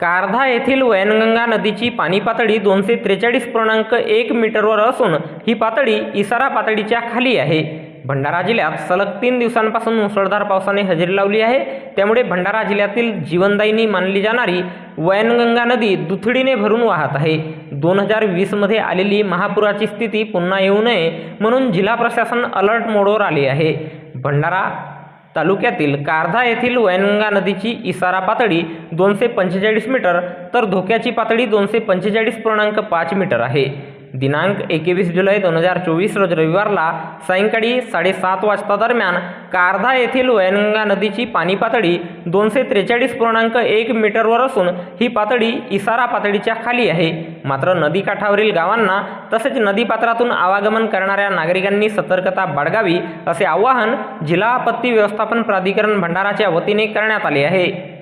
कारधा येथील वैनगंगा नदीची पाणी पातळी दोनशे त्रेचाळीस पूर्णांक एक मीटरवर असून ही पातळी इसारा पातळीच्या खाली आहे. भंडारा जिल्ह्यात सलग तीन दिवसांपासून मुसळधार पावसाने हजेरी लावली आहे. त्यामुळे भंडारा जिल्ह्यातील जीवनदायिनी मानली जाणारी वैनगंगा नदी दुथडीने भरून वाहत आहे. दोन हजार वीसमध्ये आलेली महापुराची स्थिती पुन्हा येऊ नये म्हणून जिल्हा प्रशासन अलर्ट मोडवर आले आहे. भंडारा तालुक्यातील कारधा येथील वैनगंगा नदीची इसारा पातळी दोनशे पंचेचाळीस मीटर तर धोक्याची पातळी दोनशे पंचेचाळीस पूर्णांक पाच मीटर आहे. दिनांक एकवीस जुलै दोन हजार चोवीस रोज रविवारला सायंकाळी साडेसात वाजता दरम्यान कारधा येथील वैनगंगा नदीची पाणी पातळी दोनशे त्रेचाळीस पूर्णांक एक मीटरवर असून ही पातळी इसारा पातळीच्या खाली आहे. मात्र नदीकाठावरील गावांना तसेच नदीपात्रातून आवागमन करणाऱ्या नागरिकांनी सतर्कता बाळगावी असे आवाहन जिल्हा आपत्ती व्यवस्थापन प्राधिकरण भंडाराच्या वतीने करण्यात आले आहे.